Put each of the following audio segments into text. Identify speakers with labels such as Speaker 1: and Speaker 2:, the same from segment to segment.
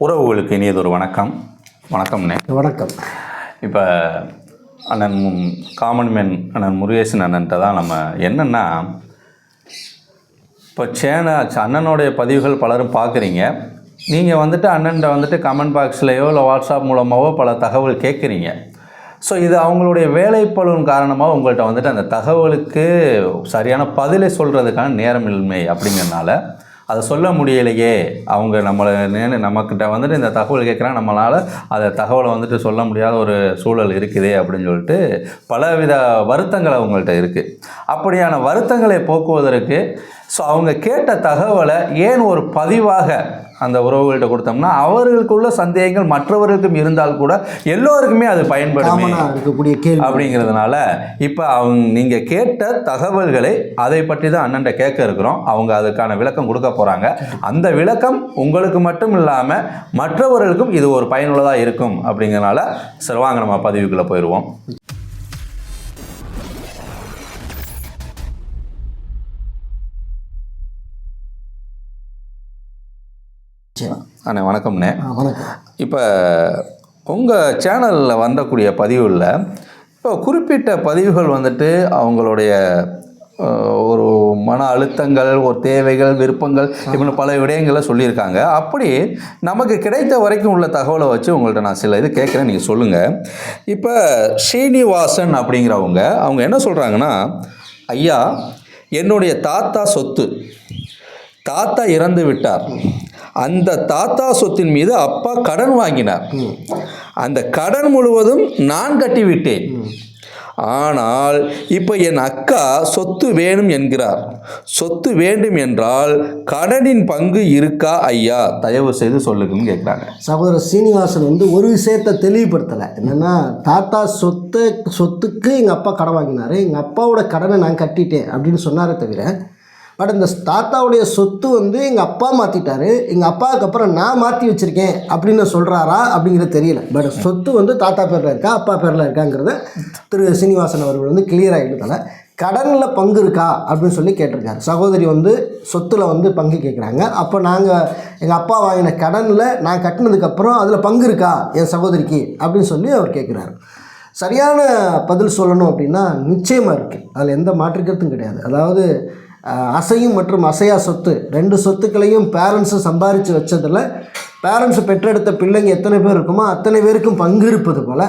Speaker 1: உறவுகளுக்கு இனியதொரு வணக்கம். வணக்கம்ண்ணே.
Speaker 2: வணக்கம்.
Speaker 1: இப்போ அண்ணன் காமன் மேன் அண்ணன் முருகேசன் அண்ணன்ட்ட தான் நம்ம என்னென்னா இப்போ சேன அண்ணனுடைய பதிவுகள் பலரும் பார்க்குறீங்க நீங்கள் வந்துட்டு அண்ணன்ட்ட வந்துட்டு கமெண்ட் பாக்ஸ்லேயோ இல்லை வாட்ஸ்அப் மூலமாகவோ பல தகவல் கேட்குறீங்க ஸோ இது அவங்களுடைய வேலைப்பளுவின் காரணமாக உங்கள்கிட்ட வந்துட்டு அந்த தகவலுக்கு சரியான பதிலை சொல்கிறதுக்கான நேரமின்மை அப்படிங்கிறனால அதை சொல்ல முடியலையே. அவங்க நம்மளை நேனு நம்மக்கிட்ட வந்துட்டு இந்த தகவல் கேட்குறாங்க நம்மளால் அதை தகவலை வந்துட்டு சொல்ல முடியாத ஒரு சூழல் இருக்குதே அப்படின்னு சொல்லிட்டு பலவித வருத்தங்கள் அவங்கள்ட்ட இருக்குது அப்படியான வருத்தங்களை போக்குவதற்கு ஸோ அவங்க கேட்ட தகவலை ஏன் ஒரு பதிவாக அந்த உறவுகள்கிட்ட கொடுத்தோம்னா அவர்களுக்குள்ள சந்தேகங்கள் மற்றவர்களுக்கும் இருந்தால் கூட எல்லோருக்குமே அது பயன்படுமே
Speaker 2: இருக்கக்கூடிய கேள்வி.
Speaker 1: அப்படிங்கிறதுனால இப்போ அவங்க நீங்கள் கேட்ட தகவல்களை அதை பற்றி தான் அண்ணன்ட்ட கேட்க இருக்கிறோம். அவங்க அதுக்கான விளக்கம் கொடுக்க போகிறாங்க அந்த விளக்கம் உங்களுக்கு மட்டும் இல்லாமல் மற்றவர்களுக்கும் இது ஒரு பயனுள்ளதாக இருக்கும் அப்படிங்கிறனால சரி வாங்க நம்ம பதிவுக்குள்ளே போயிடுவோம். அண்ணே வணக்கம்ண்ணே.
Speaker 2: வணக்கம்.
Speaker 1: இப்போ உங்கள் சேனலில் வந்தக்கூடிய பதிவுகளில் இப்போ குறிப்பிட்ட பதிவுகள் வந்துட்டு அவங்களுடைய ஒரு மன அழுத்தங்கள் ஒரு தேவைகள் விருப்பங்கள் இப்படி பல விடயங்களை சொல்லியிருக்காங்க. அப்படி நமக்கு கிடைத்த வரைக்கும் உள்ள தகவலை வச்சு உங்கள்கிட்ட நான் சில இது கேட்குறேன். நீங்கள் சொல்லுங்கள் இப்போ ஸ்ரீனிவாசன் அப்படிங்கிறவங்க அவங்க என்ன சொல்கிறாங்கன்னா ஐயா என்னுடைய தாத்தா சொத்து தாத்தா இறந்து விட்டார். அந்த தாத்தா சொத்தின் மீது அப்பா கடன் வாங்கினார். அந்த கடன் முழுவதும் நான் கட்டிவிட்டேன். ஆனால் இப்போ என் அக்கா சொத்து வேணும் என்கிறார். சொத்து வேண்டும் என்றால் கடனின் பங்கு இருக்கா ஐயா? தயவு செய்து சொல்லுங்கன்னு கேட்குறாங்க.
Speaker 2: சகோதரர் சீனிவாசன் வந்து ஒரு விஷயத்தை தெளிவுபடுத்தலை. என்னென்னா தாத்தா சொத்து சொத்துக்கு எங்கள் அப்பா கடன் வாங்கினார். எங்கள் அப்பாவோட கடனை நான் கட்டிட்டேன் அப்படின்னு சொன்னாரே தவிர பட் இந்த தாத்தாவுடைய சொத்து வந்து எங்கள் அப்பா மாற்றிட்டாரு எங்கள் அப்பாவுக்கு அப்புறம் நான் மாற்றி வச்சுருக்கேன் அப்படின்னு சொல்கிறாரா அப்படிங்கிறது தெரியல. பட் சொத்து வந்து தாத்தா பேரில் இருக்கா அப்பா பேரில் இருக்காங்கிறத திரு சீனிவாசன் அவர்கள் வந்து கிளியராக எழுதலை கடனில் பங்கு இருக்கா அப்படின்னு சொல்லி கேட்டிருக்காரு. சகோதரி வந்து சொத்தில் வந்து பங்கு கேட்குறாங்க அப்போ நாங்கள் எங்கள் அப்பா வாங்கின கடனில் நான் கட்டினதுக்கப்புறம் அதில் பங்கு இருக்கா என் சகோதரிக்கு அப்படின்னு சொல்லி அவர் கேட்குறாரு சரியான பதில் சொல்லணும் அப்படின்னா நிச்சயமாக இருக்குது அதில் எந்த மாற்று கருத்தும் கிடையாது. அதாவது அசையும் மற்றும் அசையா சொத்து. ரெண்டு சொத்துக்களையும் பேரண்ட்ஸு சம்பாரித்து வச்சதில் பேரண்ட்ஸ் பெற்றெடுத்த பிள்ளைங்க எத்தனை பேர் இருக்குமோ அத்தனை பேருக்கும் பங்கு இருப்பது போல்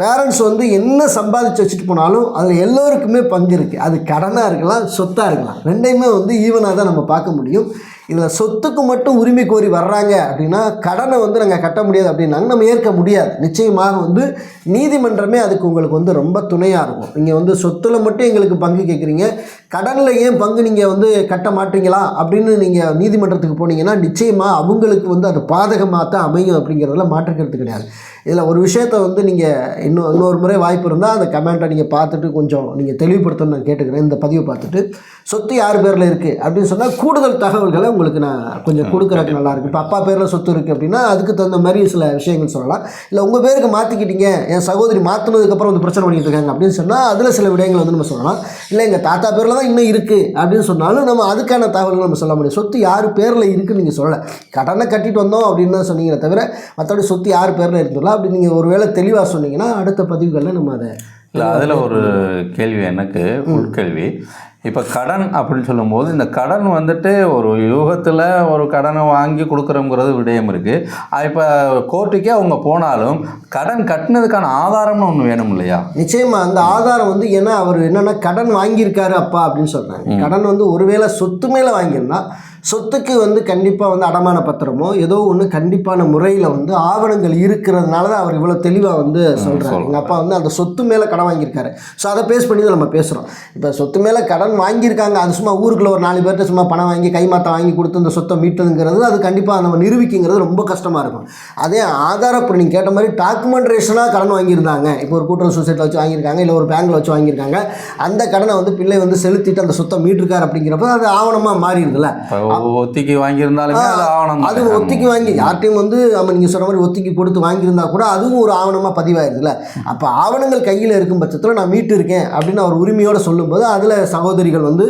Speaker 2: பேரண்ட்ஸ் வந்து என்ன சம்பாதிச்சு வச்சுட்டு போனாலும் அதில் எல்லோருக்குமே பங்கு இருக்குது அது கடனாக இருக்கலாம் சொத்தாக இருக்கலாம். ரெண்டையுமே வந்து ஈவனாக தான் நம்ம பார்க்க முடியும். இதில் சொத்துக்கு மட்டும் உரிமை கோரி வர்றாங்க அப்படின்னா கடனை வந்து நாங்கள் கட்ட முடியாது அப்படின்னாங்க. நம்ம ஏற்க முடியாது. நிச்சயமாக வந்து நீதிமன்றமே அதுக்கு உங்களுக்கு வந்து ரொம்ப துணையாக இருக்கும். நீங்கள் வந்து சொத்தில் மட்டும் எங்களுக்கு பங்கு கேட்குறீங்க கடனில் ஏன் பங்கு நீங்கள் வந்து கட்ட மாட்டீங்களா அப்படின்னு நீங்கள் நீதிமன்றத்துக்கு போனீங்கன்னா நிச்சயமாக அவங்களுக்கு வந்து அது பாதகமாக தான் அமையும் அப்படிங்கிறதுல மாற்றுக்கிறது கிடையாது. இதில் ஒரு விஷயத்த வந்து நீங்கள் இன்னும் இன்னொரு முறை வாய்ப்பு இருந்தால் அந்த கமெண்ட்டை நீங்கள் பார்த்துட்டு கொஞ்சம் நீங்கள் தெளிவுபடுத்தணும்னு நான் கேட்டுக்கிறேன். இந்த பதிவை பார்த்துட்டு சொத்து யார் பேரில் இருக்குது அப்படின்னு சொன்னால் கூடுதல் தகவல்களை உங்களுக்கு நான் கொஞ்சம் கொடுக்குறதுக்கு நல்லா இருக்கு இப்போ அப்பா பேரில் சொத்து இருக்குது அப்படின்னா அதுக்கு தகுந்த மாதிரி சில விஷயங்கள் சொல்லலாம். இல்லை உங்கள் பேருக்கு மாற்றிக்கிட்டீங்க என் சகோதரி மாற்றினதுக்கப்புறம் வந்து பிரச்சனை பண்ணிட்டு இருக்காங்க அப்படின்னு சொன்னால் அதில் சில விடயங்கள் வந்து நம்ம சொல்லலாம். இல்லை எங்கள் தாத்தா பேரில் தான் இன்னும் இருக்குது அப்படின்னு சொன்னாலும் நம்ம அதுக்கான தகவல்கள் நம்ம சொல்ல முடியும். சொத்து யார் பேரில் இருக்குன்னு நீங்கள் சொல்லலை. கடனை கட்டிட்டு வந்தோம் அப்படின்னு தான் சொன்னீங்களே தவிர மற்றபடி சொத்து யார் பேரில் இருந்துடலாம் அப்படி நீங்கள் ஒருவேளை தெளிவாக சொன்னீங்கன்னா அடுத்த பதிவுகளில் நம்ம அதை
Speaker 1: இல்லை அதில் ஒரு கேள்வி எனக்கு உள்கேள்வி இப்போ கடன் அப்படின்னு சொல்லும்போது இந்த கடன் வந்துட்டு ஒரு யூகத்தில் ஒரு கடனை வாங்கி கொடுக்குறோங்கிறது விடயம் இருக்குது இப்போ கோர்ட்டுக்கே அவங்க போனாலும் கடன் கட்டினதுக்கான ஆதாரம்னு ஒன்று வேணும் இல்லையா?
Speaker 2: நிச்சயமா அந்த ஆதாரம் வந்து ஏன்னா அவர் என்னன்னா கடன் வாங்கியிருக்காரு அப்பா அப்படின்னு சொல்றாங்க கடன் வந்து ஒருவேளை சொத்து மேலே வாங்கியிருந்தா சொத்துக்கு வந்து கண்டிப்பாக வந்து அடமான பத்திரமோ ஏதோ ஒன்று கண்டிப்பான முறையில் வந்து ஆவணங்கள் இருக்கிறதுனால தான் அவர் இவ்வளோ தெளிவாக வந்து சொல்கிறார் எங்கள் அப்பா வந்து அந்த சொத்து மேலே கடன் வாங்கியிருக்காரு. ஸோ அதை பேஸ் பண்ணி தான் நம்ம பேசுகிறோம் இப்போ சொத்து மேலே கடன் வாங்கியிருக்காங்க. அது சும்மா ஊருக்குள்ள ஒரு நாலு பேர்கிட்ட சும்மா பணம் வாங்கி கைமாத்த வாங்கி கொடுத்து இந்த சொத்தை மீட்டதுங்கிறது அது கண்டிப்பாக நம்ம நிரூபிக்குங்கிறது ரொம்ப கஷ்டமாக இருக்கும். அதே ஆதாரப்படி நீங்கள் கேட்ட மாதிரி டாக்குமெண்ட்ரேஷனாக கடன் வாங்கியிருந்தாங்க. இப்போ ஒரு கூட்டுறவு சொசைட்டியில் வச்சு வாங்கியிருக்காங்க இல்லை ஒரு பேங்க்கில் வச்சு வாங்கியிருக்காங்க. அந்த கடனை வந்து பிள்ளை வந்து செலுத்திட்டு அந்த சொத்தை மீட்டிருக்காரு அப்படிங்கிறப்ப அது ஆவணமாக மாறிடுதுல்ல.
Speaker 1: இப்போ ஒத்திக்கு வாங்கியிருந்தாலுமே ஆவணம்
Speaker 2: அது ஒத்திக்கு வாங்கி யார்ட்டையும் வந்து ஆமாம் நீங்கள் சொன்ன மாதிரி ஒத்திக்கு கொடுத்து வாங்கியிருந்தா கூட அதுவும் ஒரு ஆவணமாக பதிவாயிருதுல அப்போ ஆவணங்கள் கையில் இருக்கும் பட்சத்தில் நான் மீட்டு இருக்கேன் அப்படின்னு அவர் உரிமையோடு சொல்லும்போது அதில் சகோதரிகள் வந்து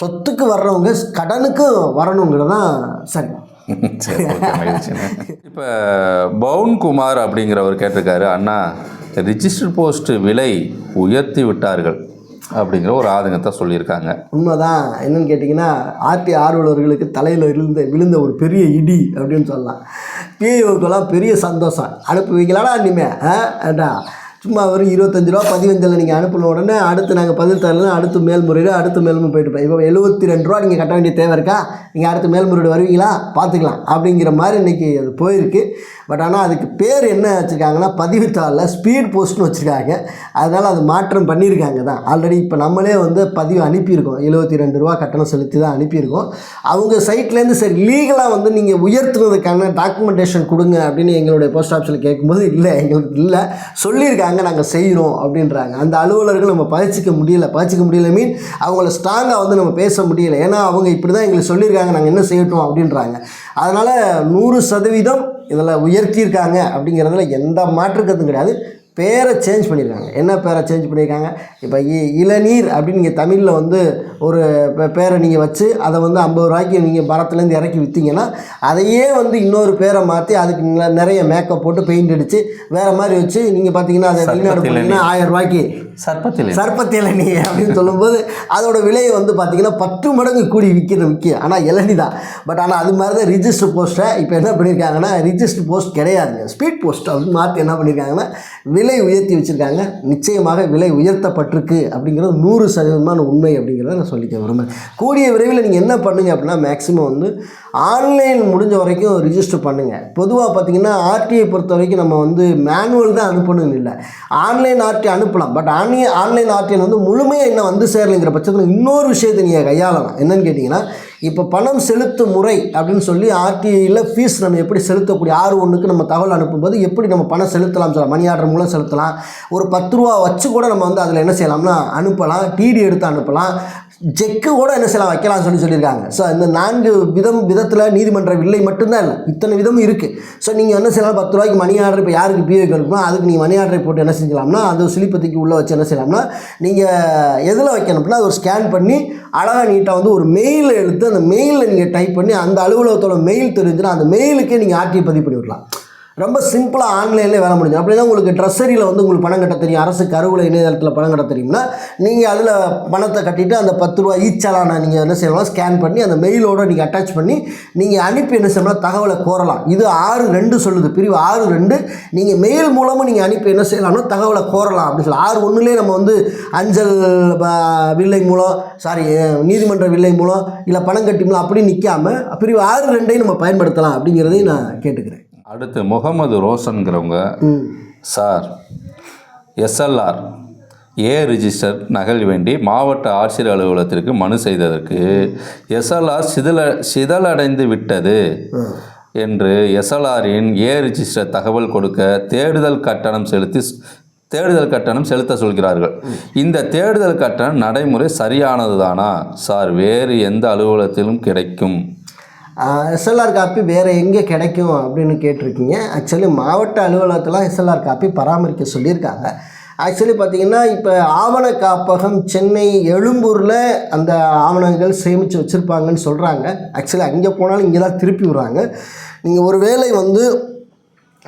Speaker 2: சொத்துக்கு வர்றவங்க கடனுக்கு வரணுங்கிறது தான் சரி.
Speaker 1: இப்போ பவுன் குமார் அப்படிங்கிறவர் கேட்டிருக்காரு அண்ணா ரிஜிஸ்டர் போஸ்ட் விலை உயர்த்தி விட்டார்கள். அப்படிங்கிற ஒரு ஆதங்கத்தை சொல்லியிருக்காங்க.
Speaker 2: உண்மைதான். என்னன்னு கேட்டிங்கன்னா ஆர்டி ஆர்வலர்களுக்கு தலையில் விழுந்த விழுந்த ஒரு பெரிய இடி அப்படின்னு சொல்லலாம். பிஏஓக்கெல்லாம் பெரிய சந்தோஷம். அனுப்புவீங்களாடா இனிமே ஆ? சும்மா வெறும் இருபத்தஞ்சு ரூபா பதிவஞ்சலில் நீங்கள் அனுப்பின உடனே அடுத்து நாங்கள் பதில் தரலாம் அடுத்து மேல்முறையீடு அடுத்து மேல்முறை போயிட்டு இப்போ எழுபத்தி ரெண்டு ரூபா நீங்கள் கட்ட வேண்டிய தேவை இருக்கா? நீங்கள் அடுத்து மேல்முறையீடு வருவீங்களா? பார்த்துக்கலாம். அப்படிங்கிற மாதிரி இன்றைக்கி அது போயிருக்கு. பட் ஆனால் அதுக்கு பேர் என்ன வச்சுருக்காங்கன்னா பதிவுத்தாளில் ஸ்பீட் போஸ்ட்னு வச்சுருக்காங்க. அதனால் அது மாற்றம் பண்ணியிருக்காங்க தான். ஆல்ரெடி இப்போ நம்மளே வந்து பதிவு அனுப்பியிருக்கோம். எழுபத்தி ரெண்டு ரூபா கட்டணம் செலுத்தி தான் அனுப்பியிருக்கோம். அவங்க சைட்லேருந்து சரி லீகலாக வந்து நீங்கள் உயர்த்துனதுக்கான டாக்குமெண்டேஷன் கொடுங்க அப்படின்னு எங்களுடைய போஸ்ட் ஆஃபீஸில் கேட்கும்போது இல்லை எங்களுக்கு இல்லை. சொல்லியிருக்காங்க. நாங்கள் செய்கிறோம் அப்படின்றாங்க. அந்த அலுவலர்கள் நம்ம பயிற்சிக்க முடியல. பயிற்சிக்க முடியல மீன் அவங்கள ஸ்ட்ராங்காக வந்து நம்ம பேச முடியல. ஏன்னா அவங்க இப்படி தான் எங்களுக்கு சொல்லியிருக்காங்க. நாங்கள் என்ன செய்யட்டும் அப்படின்றாங்க. அதனால் நூறு சதவீதம் இதில் உயர்த்தியிருக்காங்க அப்படிங்கிறதுல எந்த மாற்றுக்கத்தும் கிடையாது. பேரை சேஞ்ச் பண்ணியிருக்காங்க என்ன பேரை சேஞ்ச் பண்ணியிருக்காங்க இப்போ இ இளநீர் அப்படின்னு நீங்கள் தமிழில் வந்து ஒரு பேரை நீங்கள் வச்சு அதை வந்து ஐம்பது ரூபாய்க்கு நீங்கள் மரத்துலேருந்து இறக்கி விற்றீங்கன்னா அதையே வந்து இன்னொரு பேரை மாற்றி அதுக்கு நிறைய மேக்கப் போட்டு பெயிண்ட் அடித்து வேறு மாதிரி வச்சு நீங்கள் பார்த்தீங்கன்னா அதை வெளிநாடு போனீங்கன்னா ஆயிரம் ரூபாய்க்கு
Speaker 1: சர்ப்பத்தில்
Speaker 2: சர்பத்தி இளநீ அப்படின்னு சொல்லும்போது அதோட விலை வந்து பார்த்தீங்கன்னா பத்து மடங்கு கூடி விற்கிற விற்க ஆனால் இளநீ தான். பட் ஆனால் அது மாதிரி தான் ரிஜிஸ்டர் போஸ்ட்டை இப்போ என்ன பண்ணியிருக்காங்கன்னா ரிஜிஸ்டர் போஸ்ட் கிடையாதுங்க. ஸ்பீட் போஸ்ட் அப்படின்னு மாற்றி என்ன பண்ணியிருக்காங்கன்னா விலை உயர்த்தி வச்சுருக்காங்க. நிச்சயமாக விலை உயர்த்தப்பட்டிருக்கு அப்படிங்கிறது நூறு சதவீதமான உண்மை அப்படிங்கிறத நான் சொல்லிக்க விரும்புகிறேன் கூடிய விரைவில் நீங்கள் என்ன பண்ணுங்க அப்படின்னா மேக்ஸிமம் வந்து ஆன்லைன் முடிஞ்ச வரைக்கும் ரிஜிஸ்டர் பண்ணுங்கள் பொதுவாக பார்த்தீங்கன்னா ஆர்டிஐ பொறுத்த வரைக்கும் நம்ம வந்து மேனுவல் தான் அனுப்பணும்னு இல்லை. ஆன்லைன் ஆர்டி அனுப்பலாம். பட் ஆன்லைன் ஆன்லைன் ஆர்டியில் வந்து முழுமையாக இன்னும் வந்து சேரலைங்கிற பட்சத்தில் இன்னொரு விஷயத்தை நீங்கள் கையாளலாம். என்னென்னு கேட்டிங்கன்னா இப்போ பணம் செலுத்தும் முறை அப்படின்னு சொல்லி ஆர்டிஐயில் ஃபீஸ் நம்ம எப்படி செலுத்தக்கூடிய ஆறு ஒன்றுக்கு நம்ம தகவல் அனுப்பும்போது எப்படி நம்ம பணம் செலுத்தலாம் சொல்லலாம் மணி ஆர்டர் மூலம் செலுத்தலாம். ஒரு பத்து ரூபா வச்சு கூட நம்ம வந்து அதில் என்ன செய்யலாம்னா அனுப்பலாம். டிடி எடுத்து அனுப்பலாம். ஜெக்கு கூட என்ன செய்யலாம் வைக்கலாம்னு சொல்லி சொல்லியிருக்காங்க. ஸோ இந்த நான்கு விதம் விதத்தில் நீதிமன்ற வில்லை மட்டும்தான் இல்லை இத்தனை விதம் இருக்குது ஸோ நீங்கள் என்ன செய்யலாம்? பத்து ரூபாய்க்கு மணி ஆர்டர் இப்போ யாருக்கு பிஏ அனுப்பணும் அதுக்கு நீங்கள் மணி ஆர்டரை போட்டு என்ன செஞ்சலாம்னா அது சிலிப்பத்திக்கு உள்ளே வச்சு என்ன செய்யலாம்னா நீங்கள் எதில் வைக்கணும்னா அது ஒரு ஸ்கேன் பண்ணி அழகாக நீட்டாக வந்து ஒரு மெயில் எடுத்து அந்த மெயிலில் நீங்கள் டைப் பண்ணி அந்த அலுவலகத்தோட மெயில் தெரிஞ்சுன்னா அந்த மெயிலுக்கே நீங்கள் ஆர்டிஐ பதிவு பண்ணி விடலாம் ரொம்ப சிம்பிளாக ஆன்லைன்லேயே வேலை முடிஞ்சு தான் உங்களுக்கு ட்ரெஸ்ஸரியில் வந்து உங்களுக்கு பணம் கட்ட தெரியும். அரசு கருவூல இணையதளத்தில் பணம் கட்ட தெரியும்னா நீங்கள் அதில் பணத்தை கட்டிட்டு அந்த பத்து ரூபா ஈச்சலான e நீங்கள் என்ன செய்யலாம் ஸ்கேன் பண்ணி அந்த மெயிலோட நீங்கள் அட்டாச் பண்ணி நீங்கள் அனுப்பி என்ன செய்யலாம் தகவலை கோரலாம். இது ஆறு ரெண்டு சொல்லுது. பிரிவு ஆறு ரெண்டு. நீங்கள் மெயில் மூலமும் நீங்கள் அனுப்பி என்ன செய்யலாம்னா தகவலை கோரலாம் அப்படின்னு சொல்லி. ஆறு ஒன்றுலேயே நம்ம வந்து அஞ்சல் வில்லை மூலம் சாரி நீதிமன்ற வில்லை மூலம் இல்லை பணம் கட்டி மூலம் அப்படி நிற்காமல் பிரிவு ஆறு ரெண்டையும் நம்ம பயன்படுத்தலாம் அப்படிங்கிறதையும் நான் கேட்டுக்கிறேன்.
Speaker 1: அடுத்து முகமது ரோஷன்கிறவங்க சார் எஸ்எல்ஆர் ஏ ரிஜிஸ்டர் நகல் வேண்டி மாவட்ட ஆட்சியர் அலுவலகத்திற்கு மனு செய்ததற்கு எஸ்எல்ஆர் சிதல சிதலடைந்து விட்டது என்று எஸ்எல்ஆரின் ஏ ரிஜிஸ்டர் தகவல் கொடுக்க தேடுதல் கட்டணம் செலுத்தி தேடுதல் கட்டணம் செலுத்த சொல்கிறார்கள். இந்த தேடுதல் கட்டணம் நடைமுறை சரியானதுதானா? சார் வேறு எந்த அலுவலகத்திலும் கிடைக்கும்.
Speaker 2: எஸ்எல்ஆர் காப்பி வேறு எங்கே கிடைக்கும் அப்படின்னு கேட்டிருக்கீங்க. ஆக்சுவலி மாவட்ட அலுவலகத்தில் எஸ்எல்ஆர் காப்பி பராமரிக்க சொல்லியிருக்காங்க. ஆக்சுவலி பார்த்தீங்கன்னா இப்போ ஆவண காப்பகம் சென்னை எழும்பூரில் அந்த ஆவணங்கள் சேமித்து வச்சுருப்பாங்கன்னு சொல்கிறாங்க ஆக்சுவலி அங்கே போனாலும் இங்கே தான் திருப்பி விடுறாங்க. நீங்கள் ஒரு வேளை வந்து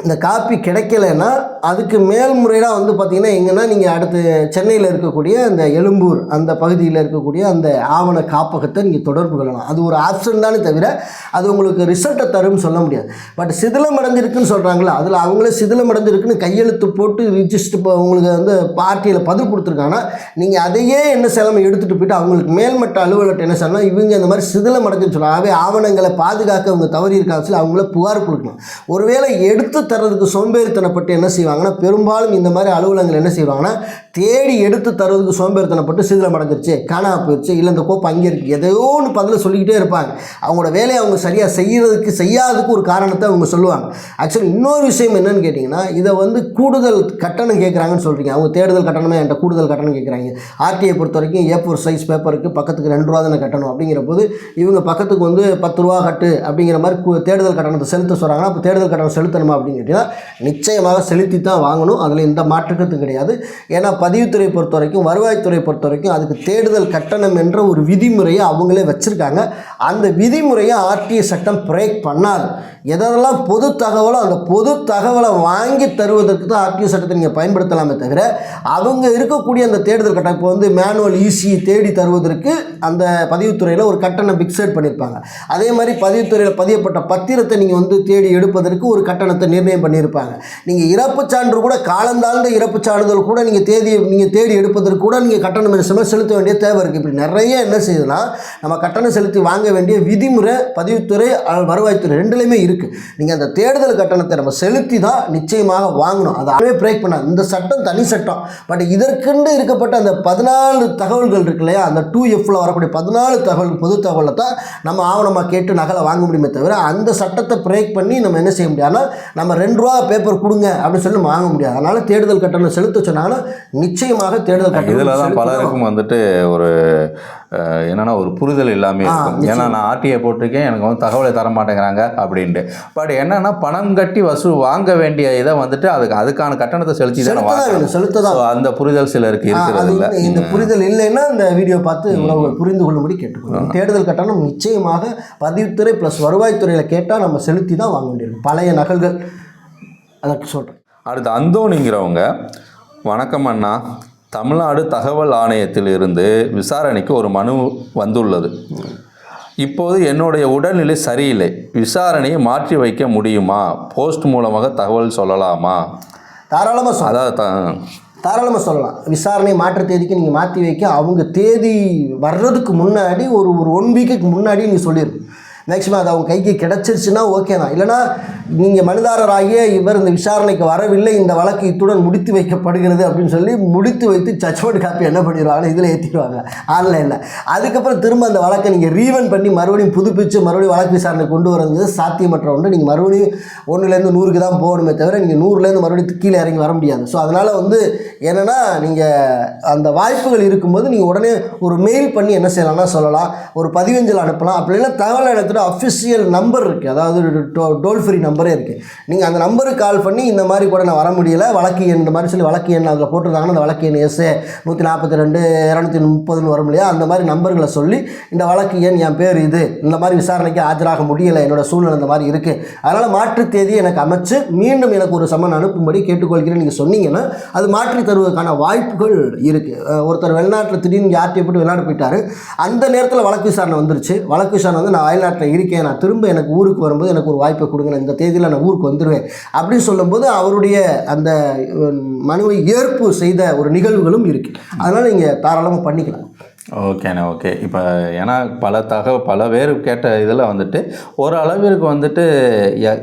Speaker 2: இந்த காப்பி கிடைக்கலன்னா அதுக்கு மேல்முறையாக வந்து பார்த்திங்கன்னா எங்கன்னா நீங்கள் அடுத்து சென்னையில் இருக்கக்கூடிய அந்த எழும்பூர் அந்த பகுதியில் இருக்கக்கூடிய அந்த ஆவண காப்பகத்தை நீங்கள் தொடர்பு கொள்ளலாம். அது ஒரு ஆப்ஷன் தானே தவிர அது உங்களுக்கு ரிசல்ட்டை தரும்னு சொல்ல முடியாது. பட் சிதிலம் அடைஞ்சிருக்குன்னு சொல்கிறாங்களா அதில் அவங்களே சிதிலம் அடைஞ்சிருக்குன்னு கையெழுத்து போட்டு ரிஜிஸ்டர் இப்போ உங்களுக்கு வந்து பார்ட்டியில் பதிவு கொடுத்துருக்காங்கன்னா நீங்கள் அதையே என்ன செய்யலாம் எடுத்துகிட்டு போயிட்டு அவங்களுக்கு மேல்மட்ட அலுவலர்கிட்ட என்ன செய்யலாம் இவங்க இந்த மாதிரி சிதிலம் அடைஞ்சுன்னு சொல்லலாம் ஆகவே ஆவணங்களை பாதுகாக்க அவங்க தவறி இருக்காங்க சொல்லி அவங்கள புகார் கொடுக்கணும். ஒருவேளை எடுத்து தர்றதுக்கு சோம்பேறித்தனப்பட்டு என்ன செய்வாங்கன்னா பெரும்பாலும் இந்த மாதிரி அலுவலகங்கள் என்ன செய்வாங்கன்னா தேடி எடுத்து தர்றதுக்கு சோம்பேறித்தனப்பட்டு சிதிலம் அடைஞ்சிருச்சு காணாமல் போயிடுச்சு இல்லை இந்த கோப்பை அங்கே இருக்குது எதையோ ஒன்று பதில் சொல்லிக்கிட்டே இருப்பாங்க. அவங்களோட வேலையை அவங்க சரியாக செய்கிறதுக்கு செய்யாததுக்கு ஒரு காரணத்தை அவங்க சொல்லுவாங்க. ஆக்சுவலி இன்னொரு விஷயம் என்னன்னு கேட்டிங்கன்னா இதை வந்து கூடுதல் கட்டணம் கேட்குறாங்கன்னு சொல்கிறீங்க அவங்க தேடுதல் கட்டணமே என்கிட்ட கூடுதல் கட்டணம் கேட்குறாங்க. ஆர்டிஐ பொறுத்த வரைக்கும் ஏ ஃபோர் சைஸ் பேப்பருக்கு பக்கத்துக்கு ரெண்டு ரூபா தானே கட்டணும் அப்படிங்கிற போது இவங்க பக்கத்துக்கு வந்து பத்து ரூபா கட்டு அப்படிங்கிற மாதிரி தேடுதல் கட்டணத்தை செலுத்த சொல்கிறாங்கன்னா அப்போ தேடுதல் கட்டணம் செலுத்தணுமா அப்படின்னு அப்படின்னு கேட்டிங்கன்னா நிச்சயமாக செலுத்தி தான் வாங்கணும். அதில் எந்த மாற்றுக்கத்தும் கிடையாது. ஏன்னா பதிவுத்துறை பொறுத்த வரைக்கும் வருவாய்த்துறை பொறுத்த வரைக்கும் அதுக்கு தேடுதல் கட்டணம் என்ற ஒரு விதிமுறையை அவங்களே வச்சுருக்காங்க. அந்த விதிமுறையை ஆர்டிஏ சட்டம் பிரேக் பண்ணாது. எதெல்லாம் பொது தகவலோ அந்த பொது தகவலை வாங்கி தருவதற்கு தான் ஆர்டிஓ சட்டத்தை நீங்கள் பயன்படுத்தலாமே தவிர அவங்க இருக்கக்கூடிய அந்த தேடுதல் கட்டணம் இப்போ வந்து மேனுவல் ஈஸி தேடி தருவதற்கு அந்த பதிவுத்துறையில் ஒரு கட்டணம் பிக்ஸட் பண்ணியிருப்பாங்க அதே மாதிரி பதிவுத்துறையில் பதியப்பட்ட பத்திரத்தை நீங்கள் வந்து தேடி எடுப்பதற்கு ஒரு கட்டணத்தை நிர்ணயம் பண்ணியிருப்பாங்க நீங்கள் இறப்புச் சான்று கூட காலந்தாழ்ந்த இறப்புச் சான்றிதழ் கூட நீங்கள் தேதி நீங்கள் தேடி எடுப்பதற்கு கூட நீங்கள் கட்டணம் என்ன செலுத்த வேண்டிய தேவை இருக்குது இப்படி நிறைய என்ன செய்யுதுன்னா நம்ம கட்டணம் செலுத்தி வாங்க வேண்டிய விதிமுறை பதிவுத்துறை வருவாய்த்துறை ரெண்டுலேயுமே இருக்குது நீங்கள் அந்த தேடுதல் கட்டணத்தை நம்ம செலுத்தி தான் நிச்சயமாக வாங்கணும். அதை பிரேக் பண்ணாது. இந்த சட்டம் தனி சட்டம். பட் இதற்கென்று இருக்கப்பட்ட அந்த பதினாலு தகவல்கள் இருக்கு இல்லையா? அந்த டூ எஃப்ல வரக்கூடிய பதினாலு தகவல் பொது தகவலை தான் நம்ம ஆவணமாக கேட்டு நகலை வாங்க முடியுமே தவிர அந்த சட்டத்தை பிரேக் பண்ணி நம்ம என்ன செய்ய முடியாதுன்னா நம்ம ரெண்டு ரூபா பேப்பர் கொடுங்க அப்படின்னு சொல்லி வாங்க முடியாது. அதனால தேடுதல் கட்டணம் செலுத்த சொன்னாங்கன்னா நிச்சயமாக தேடுதல் கட்டணம்
Speaker 1: இதில் தான் பலருக்கும் வந்துட்டு ஒரு என்னன்னா ஒரு புரிதல் இல்லாமல் இருக்கும். ஏன்னா நான் ஆர்டிஐ போட்டிருக்கேன் எனக்கு வந்து தகவலை தர மாட்டேங்கிறாங்க அப்படின்ட்டு. பட் என்னன்னா பணம் கட்டி வசூல் வாங்க வேண்டிய இதை வந்துட்டு அதுக்கு அதுக்கான கட்டணத்தை செலுத்தி தானே
Speaker 2: செலுத்த தான்
Speaker 1: வாங்கணும்.
Speaker 2: வேணும் செலுத்த தான்
Speaker 1: So, அந்த புரிதல் சிலருக்கு இருக்கிறது இல்லை.
Speaker 2: இந்த- புரிதல் இல்லைன்னா இந்த வீடியோ பார்த்து உறவுகள் புரிந்து கொள்ளும்படி கேட்டுக்கொள்ளும். தேடுதல் கட்டணம் நிச்சயமாக பதிவுத்துறை ப்ளஸ் வருவாய்த்துறையில் கேட்டால் நம்ம செலுத்தி தான் வாங்க வேண்டியிருக்கும். பழைய நகல்கள். அதற்கு சொல்கிறேன்
Speaker 1: அடுத்து அந்தோணிங்கிறவங்க வணக்கம் அண்ணா. தமிழ்நாடு தகவல் ஆணையத்தில் இருந்து விசாரணைக்கு ஒரு மனு வந்துள்ளது. இப்போது என்னுடைய உடல்நிலை சரியில்லை. விசாரணையை மாற்றி வைக்க முடியுமா? போஸ்ட் மூலமாக தகவல் சொல்லலாமா?
Speaker 2: தாராளமாக
Speaker 1: த-
Speaker 2: தாராளமாக சொல்லலாம். விசாரணை மாற்று தேதிக்கு நீங்கள் மாற்றி வைக்க அவங்க தேதி வர்றதுக்கு முன்னாடி ஒரு ஒரு ஒன் வீக்குக்கு முன்னாடி நீங்கள் சொல்லிடுங்க மேக்ஸிமம் அது அவங்க கைக்கு கிடச்சிருச்சுன்னா ஓகே தான். இல்லைனா நீங்கள் மனுதாரராகிய இவர் இந்த விசாரணைக்கு வரவில்லை இந்த வழக்கு இத்துடன் முடித்து வைக்கப்படுகிறது அப்படின்னு சொல்லி முடித்து வைத்து ஜட்ஜ்மெண்ட் காப்பி என்ன பண்ணிடுவாங்க? இதில் ஏற்றிடுவாங்க ஆன்லைனில் அதுக்கப்புறம் திரும்ப அந்த வழக்கை நீங்கள் ரீவன் பண்ணி மறுபடியும் புதுப்பிச்சு மறுபடியும் வழக்கு விசாரணை கொண்டு வரது சாத்தியமற்ற ஒன்று. நீங்கள் மறுபடியும் ஒன்றுலேருந்து நூறுக்கு தான் போகணுமே தவிர நீங்கள் நூறுலேருந்து மறுபடியும் கீழே இறங்கி வர முடியாது. ஸோ அதனால் வந்து என்னென்னா நீங்கள் அந்த வாய்ப்புகள் இருக்கும்போது நீங்கள் உடனே ஒரு மெயில் பண்ணி என்ன செய்யலாம்னா சொல்லலாம். ஒரு பதிவஞ்சல் அனுப்பலாம். அப்படி இல்லைன்னா தகவல் இடத்துல அஃபிஷியல் நம்பர் இருக்குது அதாவது டோல் ஃப்ரீ நம்பரே இருக்குது நீங்கள் அந்த நம்பருக்கு கால் பண்ணி இந்த மாதிரி கூட நான் வர முடியல. வழக்கு எண் இந்த மாதிரி சொல்லி வழக்கு எண் அதில் போட்டிருந்தாங்கன்னா அந்த வழக்கு எண் எஸ்ஏ நூற்றி நாற்பத்தி ரெண்டு இரநூத்தி முப்பதுன்னு வரும் இல்லையா? அந்த மாதிரி நம்பர்களை சொல்லி இந்த வழக்கு எண் என் பேர் இது. இந்த மாதிரி விசாரணைக்கு ஆஜராக முடியலை. என்னோட சூழ்நிலை இந்த மாதிரி இருக்குது அதனால் மாற்று தேதியை எனக்கு அமைச்சு மீண்டும் எனக்கு ஒரு சம்மன் அனுப்பும்படி கேட்டுக்கொள்கிறேன். நீங்கள் சொன்னீங்கன்னா அது மாற்றி தருவதற்கான வாய்ப்புகள் இருக்குது ஒருத்தர் வெளிநாட்டில் திடீர்னு யார்கிட்ட போட்டு வெளிநாடு போயிட்டார். அந்த நேரத்தில் வழக்கு விசாரணை வந்துருச்சு. வழக்கு விசாரணை வந்து நான் அயல்நாட்டில் இருக்கேன் நான் திரும்ப எனக்கு ஊருக்கு வரும்போது எனக்கு ஒரு வாய்ப்பை கொடுங்க நான் இந்த தேதியில் நான் ஊருக்கு வந்துடுவேன் அப்படின்னு சொல்லும்போது அவருடைய அந்த மனுவை ஏற்பு செய்த ஒரு நிகழ்வுகளும் இருக்குது அதனால் நீங்கள் தாராளமாக பண்ணிக்கலாம்.
Speaker 1: ஓகேண்ணே ஓகே இப்போ ஏன்னா பல தகவல் பல பேர் கேட்ட இதில் வந்துட்டு ஒரு அளவிற்கு வந்துட்டு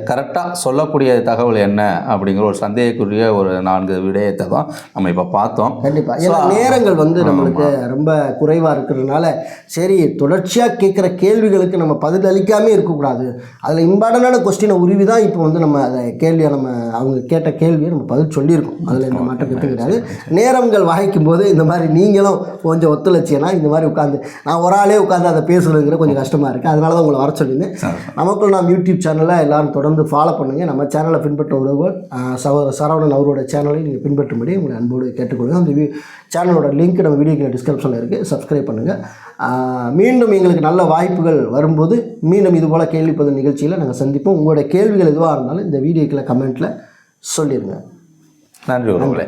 Speaker 1: கரெக்டாக சொல்லக்கூடிய தகவல் என்ன அப்படிங்கிற ஒரு சந்தேகக்குரிய ஒரு நான்கு விடயத்தை தான் நம்ம இப்போ பார்த்தோம்.
Speaker 2: கண்டிப்பாக ஏன்னா நேரங்கள் வந்து நம்மளுக்கு ரொம்ப குறைவாக இருக்கிறதுனால சரி தொடர்ச்சியாக கேட்குற கேள்விகளுக்கு நம்ம பதில் அளிக்காமே இருக்கக்கூடாது. அதில் இம்பார்ட்டண்டான கொஸ்டினை உருவி தான் இப்போ வந்து நம்ம அதை கேள்வியை நம்ம அவங்க கேட்ட கேள்வியை நம்ம பதில் சொல்லியிருக்கோம். அதில் எந்த மாற்றம் கிடையாது நேரங்கள் வகைக்கும் போது இந்த மாதிரி நீங்களும் கொஞ்சம் ஒத்துழைச்சினா இந்த மாதிரி உட்காந்து நான் ஒரு ஆளே உட்காந்து அதை பேசுறதுங்கிற கொஞ்சம் கஷ்டமாக இருக்குது அதனால தான் உங்களை வர சொல்லியிருந்தேன். நமக்குள் நாம் யூடியூப் சேனலை எல்லாரும் தொடர்ந்து ஃபாலோ பண்ணுங்கள் நம்ம சேனலை பின்பற்ற உறவுகள் சகோதர சரவணன் அவரோட சேனலையும் நீங்கள் பின்பற்றும்படி உங்களை அன்போடு கேட்டுக்கொள்ளுங்க அந்த சேனலோட லிங்க் நம்ம வீடியோக்கு டிஸ்கிரிப்ஷனில் இருக்குது சப்ஸ்கிரைப் பண்ணுங்கள் மீண்டும் எங்களுக்கு நல்ல வாய்ப்புகள் வரும்போது மீண்டும் இது போல் கேள்வி பதில் நிகழ்ச்சியில் நாங்கள் சந்திப்போம். உங்களோட கேள்விகள் எதுவாக இருந்தாலும் இந்த வீடியோக்கில் கமெண்ட்டில் சொல்லிடுங்க
Speaker 1: நன்றி உறவுகளே.